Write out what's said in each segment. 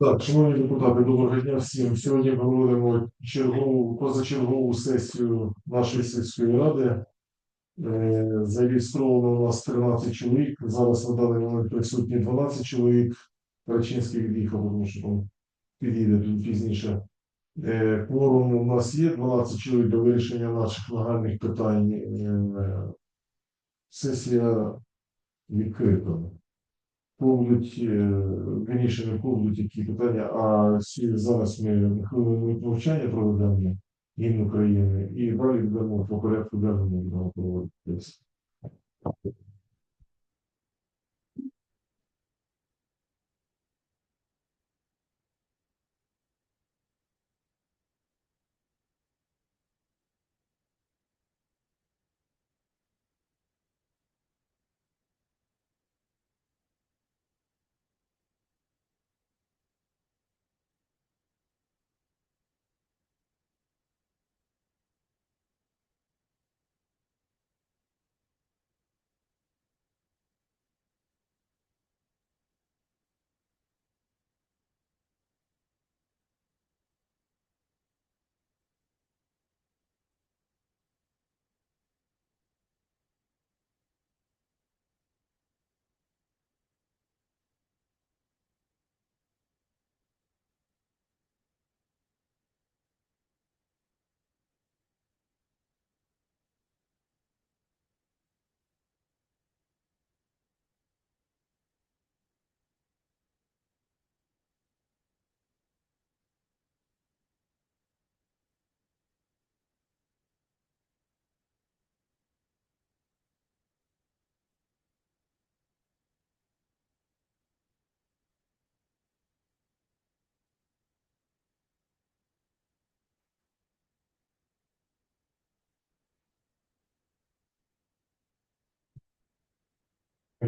Так, шановні депутати, доброго дня всім. Сьогодні проводимо чергову позачергову сесію нашої сільської ради. Е, Зареєстровано у нас 13 чоловік. Зараз на даний момент присутні 12 чоловік. Рачинський від'їхав, тому що там підійде пізніше. Е, Кворум у нас є 12 чоловік до вирішення наших нагальних питань. Е, Сесія відкрита будуть раніше не будуть які питання, а зараз ми хвилину мовчання проведемо гімн України і далі будемо по порядку денному будемо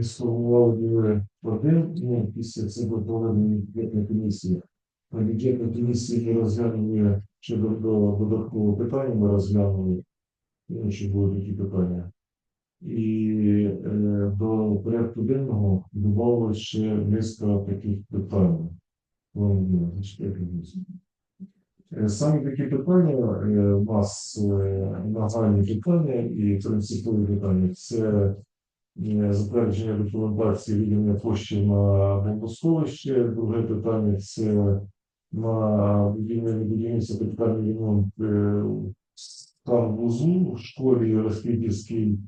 сформували один, ну, після цього проведені бюджетна комісія. На бюджетній комісії ми розглянули ще до, до додаткового питання, ми розглянули, ну, ще були такі питання. І е, до порядку денного додавали ще низка таких питань. Е, Саме такі питання е, у нас е, нагальні питання і принципові питання. Це затвердження документації виділення коштів на бомбосховище. Друге питання це на будівельне будівництво капітальний ремонт е, вузу в школі Розкидівській.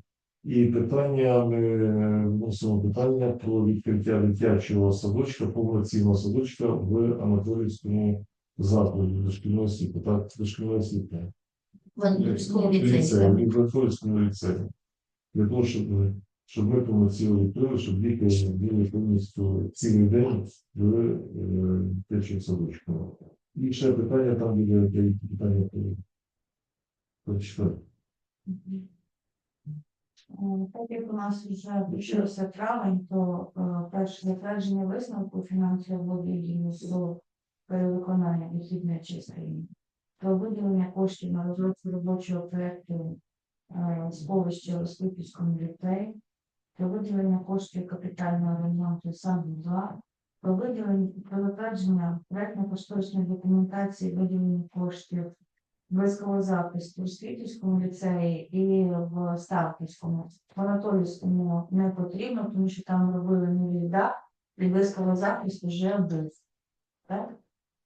І питання ми вносимо питання про відкриття дитячого садочка, повноцінного садочка в Анатолійському закладі дошкільної освіти, так, дошкільної освіти. В Андрійському Ліцею, ліцеї. в Анатолійському ліцеї. Для того, щоб, щоб ми повноцінно відкрили, щоб діти були повністю цілий день в е, дитячому садочку. І ще питання там буде, які питання прочитати. Е, Так як у нас вже почався травень, то е, перше затвердження висновку фінансового відділу до перевиконання вихідної частини про виділення коштів на розробку робочого проєкту е, сховища у Слипівському ліцеї, про виділення коштів капітального ремонту санвузла, про виділення про проєктно-кошторисної документації виділення коштів близького захисту у Світівському ліцеї і в Ставківському. В Анатолійському не потрібно, тому що там робили новий дах, і близького захисту вже був. Так?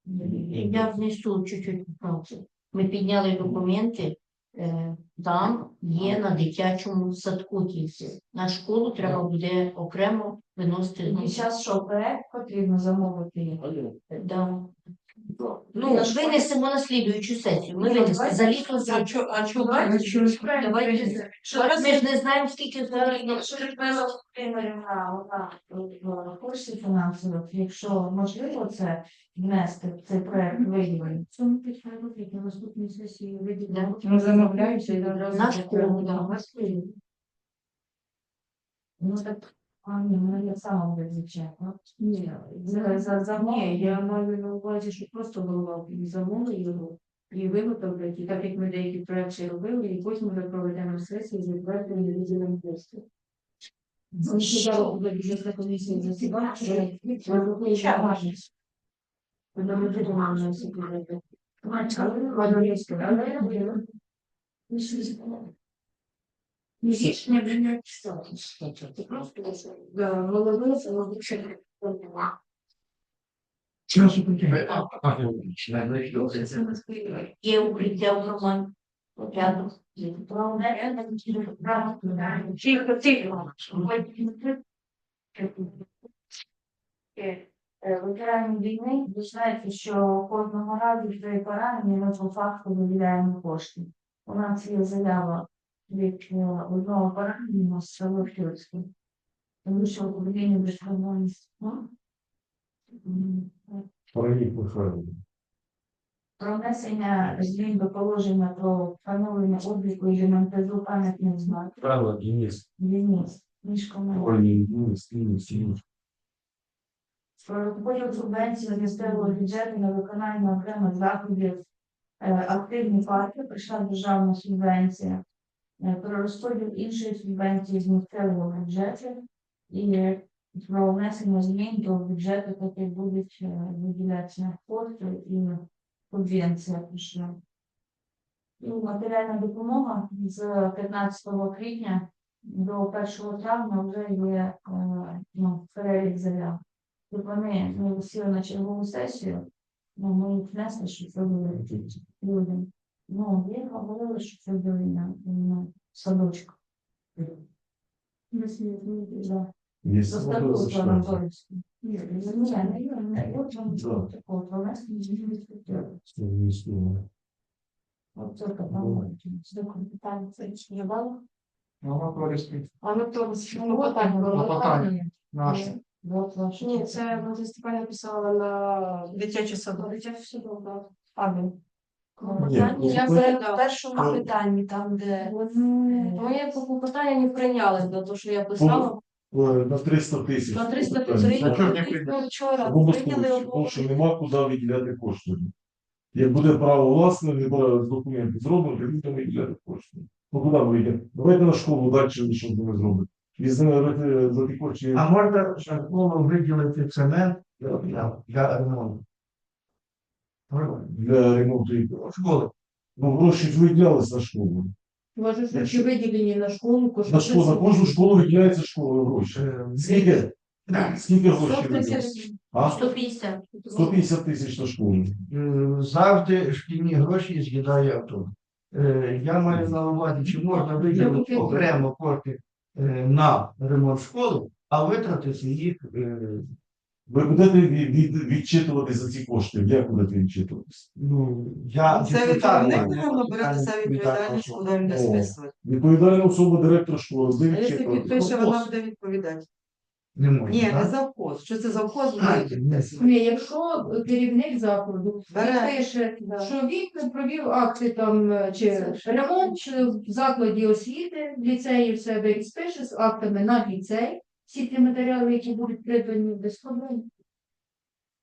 Я внесу чуть-чуть. Ми підняли документи, там є на дитячому садку тільки. На школу треба буде окремо виносити. І зараз що, проект потрібно замовити? Да. Ну, винесемо на слідуючу сесію. Ми винесемо за літо за А чо, а чо, Давайте а чо, Давайте. що Ми ж не знаємо, скільки зараз. Якщо тепер отримаємо на курсі фінансових, якщо можливо це внести в цей проект виділення. Цьому підходить на наступній сесії виділяємо. Ну, замовляються і одразу На школу, да. Ну так, а ні, ну я сама звичайно. Ні, За, за, за ні, я маю на увазі, що просто голова і замовили його, і виготовлять, і так як ми деякі проекти робили, і потім вже проведемо сесію з відведення відділом коштів. Зараз буде бюджетна комісія засідання, що Ще важно. Вона буде на секретарі. Рішення прийняття. Це просто голови, це лише Є укриття в громаді. Рядом. Тихо, тихо. Е, Ветеранів війни, ви знаєте, що кожного разу при пораненні ми по факту виділяємо кошти. У нас є заява від одного пораненого з село Фюрське. Тому що в Україні безпробовність. Паралік Михайло. Про внесення змін до положення про встановлення обліку і демонтажу пам'ятних знаків. Правила, Денис. Денис, між Ой, Денис, Денис, Денис. Про розподіл субвенції з місцевого бюджету на виконання окремих заходів е, активні парки прийшла державна субвенція. Е, Про розподіл іншої субвенції з місцевого бюджету і про внесення змін до бюджету, таки будуть е, виділятися кошти і субвенція прийшла. І матеріальна допомога з 15 квітня до 1 травня вже є е, ну, перелік заяв. Щоб вони не висіли на чергову сесію, ну, ми їх внесли, що це були людям. Ну, їм говорили, що це були на, на садочку. Да. Ні, такого, не. От це Ну, от так. От. Ні, це Степанівна писала на дитячий садок. дитячий садок, так. А, він. Ні, Я ну, це в першому Ну, питанні, там, де Вони моє питання не прийняли, до того, що я писала. Е, На 300 тисяч. На 300 тисяч. А чого ж не прийняли? Ну, Вчора Або прийняли Москович, тому одного. що нема куди виділяти кошти. Як буде право власне, нема документи зроблено, тоді там виділяти кошти. Ну куди ми йдемо? Давайте на школу далі, що з ними зробимо. І з ними за ті кошти. А можна школу виділити цемент для, для ремонту? Для ремонту і Школи. Ну, гроші ж виділялись на школу. Може, що чи виділені на школу, кошти. На школу, на кожну школу виділяється школа гроші. Е, Скільки? Скільки грошей 100. А? 150. 150 тисяч на школу. е, Завжди шкільні гроші з'їдає авто. Е, Я маю на увазі, чи можна виділити окремо кошти е, на ремонт школи, а витратити їх е, Ви будете від, від, відчитувати за ці кошти? Як будете відчитуватися? ну, я Це відповідальність, я воно за відповідальність, куди не О. списувати. Відповідальна особа директор школи. Де А якщо відчитувати? підпише, вона буде відповідати. Не можна, Ні, не так? завхоз. Що це завхоз? А, ні. Ні, якщо керівник закладу Бере. пише, що він провів акти там е, чи ремонт чи в закладі освіти, в ліцеї в себе і спише з актами на ліцей, всі ті матеріали, які будуть придбані без проблем.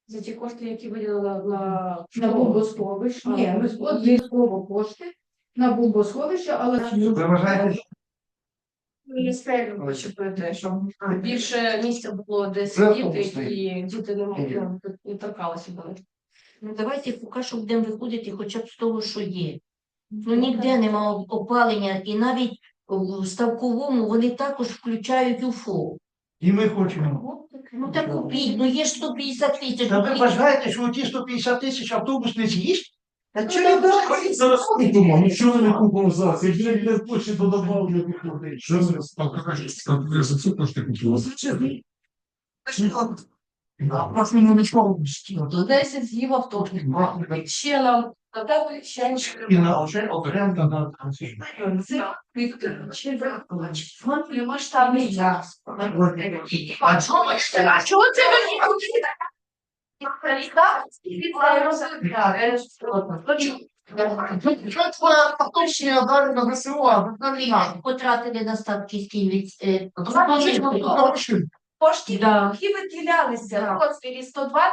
За ті кошти, які виділила на На бомбосховище. Ні, ми от військово кошти на бомбосховище, але Ви вважаєте, що міністерію почепити, щоб більше місця було де сидіти і діти не могли не торкалися до них. Ну давайте поки що будемо виходити хоча б з того, що є. Ну ніде нема опалення, і навіть в ставковому вони також включають УФО. І ми хочемо. Ну так купіть, ну є ж 150 тисяч. Та ви вважаєте, що ті 150 тисяч автобус не з'їсть? Та Ну, чого так, ви так. Зараз купимо, нічого не купимо зараз. Як для для площі, то добавлю. Що за ставка за цю кошти купила? Вас мені не школу. 10 з'їв автобус. Ще нам додали ще. І на вже оренда на трансфер. Це ще фонд масштабний час. А чого А чого це ви не робите? Потратили на ставківський від... е, Кошти, Да. які виділялися в розмірі 120,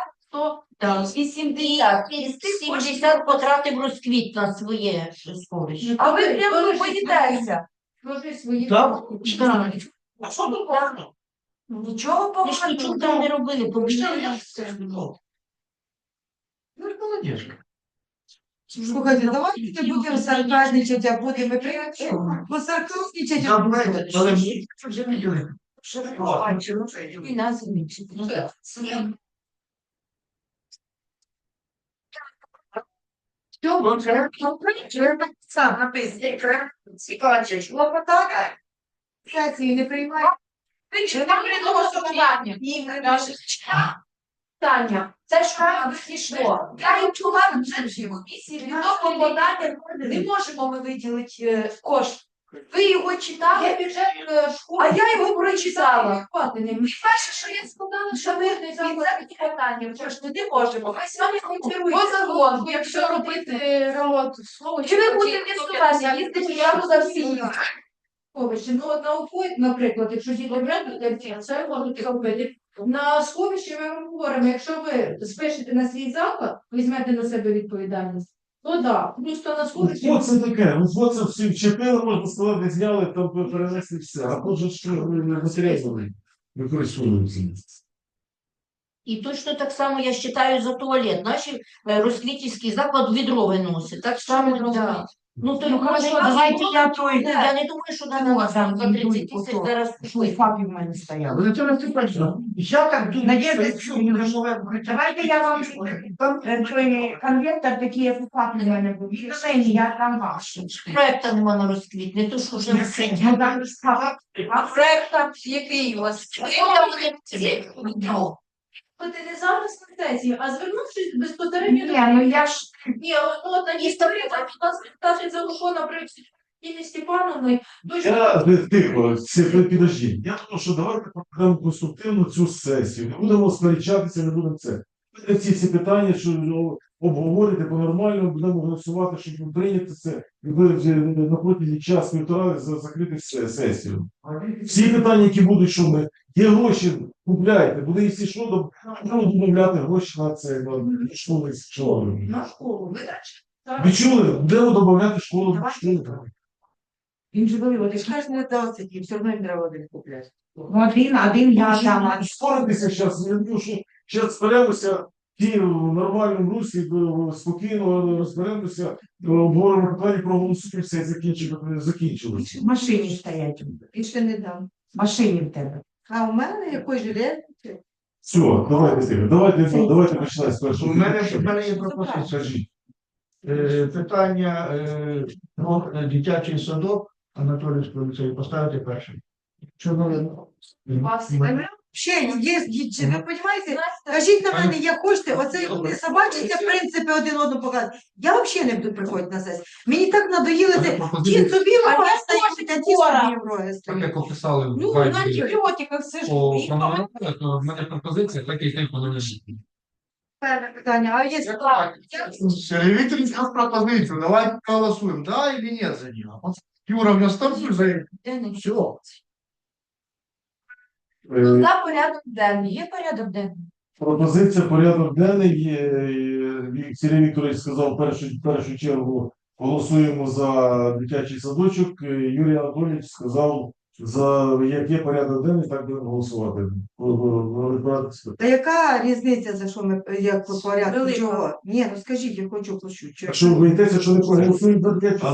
Да. 180. І 70 потратив розквіт на своє сховище. А ви прямо боїтеся. Скажи свої Так. Так. А що тут погано? Нічого Ми ж нічого там не робили, все. Ну, молодежка. Слухайте, давайте не будемо сарказничати, а будемо прийняти. Бо сарказничати Давайте, але ми вже не ділимо. і нас змінчити. Сам написано. Бачиш, лопатaka. Сесії не приймає. Чи там голосування? Таня, це ж правильно пішло. Я на першій комісії, відносно подати не можемо ми виділити кошти. кошт. Ви його читали, бюджет е, школи. а я його прочитала. Не перше, що я сказала, що ми від цих питання вже ж не можемо. Ми самі контролюємо. По закону, якщо робити ремонт слово, Чи ви будете відсуватися, їздити я за всі? сховище? Ну, от наукові, наприклад, якщо діти брати, це можуть робити. На сховищі ми говоримо, якщо ви спишете на свій заклад, візьмете на себе відповідальність, то так, просто на сховищі. От це таке, ну от це всі вчепили, можна сказати, зняли, там перенесли все. А тут що не матеріали використовуються. І точно так само я вважаю за туалет. Наші е, розквітівський заклад відро виносить. Так само да. Ну то Ну, хорошо, давайте я той, Ну, Я не думаю, що на нас там за 30 тисяч зараз купити. фапі в мене. Але це не точно. Я так думаю, Надежда, що якщо ми живемо Давайте я вам е, той конвертер, такий, як у папі в мене був. Відношення, я там ваш. Проекта нема на розквіт, не то що вже все. Ну, там сказав, А проект там який у вас? Ти не зараз на сесії, а звернувшись безпосередньо Ні, ну я ж Ні, от ну, на історії нас питати за що, наприклад, Інні Степановни, дуже Я не тихо, це підожди. Я думаю, що давайте проведемо конструктивну цю сесію. Не будемо сперечатися, не будемо це. Ці всі питання, що ну, обговорити по-нормальному, будемо голосувати, щоб прийняти це, і ви на протязі час півтора за- закрити сесію. Всі питання, які будуть, що ми є гроші, купляйте, буде якщо що, то будемо домовляти гроші на це, на школи з школами. на школу видачі. Ви чули? Будемо додавати школу до школи. він же говорив, ти ж кажеш, не вдався, і все одно їм треба один купляти. Ну, Один, один я там. Споритися зараз, я думаю, що зараз зберемося ті в нормальному русі, спокійно розберемося, обговоримо питання, проголосуємо, все закінчимо- закінчилося. В машині стоять. Більше не дам. В машині в тебе. А у мене якось жилет. Все, давайте, давайте, давайте починати з першого. У мене, в мене є пропозиція. Скажіть. Е, Питання е, про е, дитячий садок Анатолійського ліцею поставити першим. Чому Ще є, є- ви розумієте? Кажіть на мене, як хочете, оце собачиться принципи один одному показати. Я взагалі не буду приходити на сесію. Мені так надоїли Це те. Ті собі в роги стоять, а ті собі в роги так стоять. як описали в Ну, на гайді антибіотиках все ж. по і промовляю, то в мене пропозиція, так і тим бути. Питання, а є Сергей Викторович сказал пропозицию, давайте голосуем, да или нет за нее. Вот Юра внес статус за все. Е, За порядок денний. Є порядок денний. Пропозиція порядок денний. є, е, Сергій Вікторович сказав в першу, в першу чергу голосуємо за дитячий садочок. Е, Юрій Анатолійович сказав за як є порядок денний, так будемо голосувати. Та яка різниця, за що ми як по порядку? Чого? Ні, ну скажіть, я хочу почути. Якщо ви боїтеся, що не проголосують за дитячий А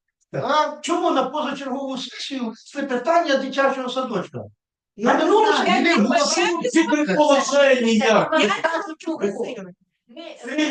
А чому на позачергову сесію це питання дитячого садочка? я не минулому знаю. було? было- ці предположення? Я не хочу. Сергій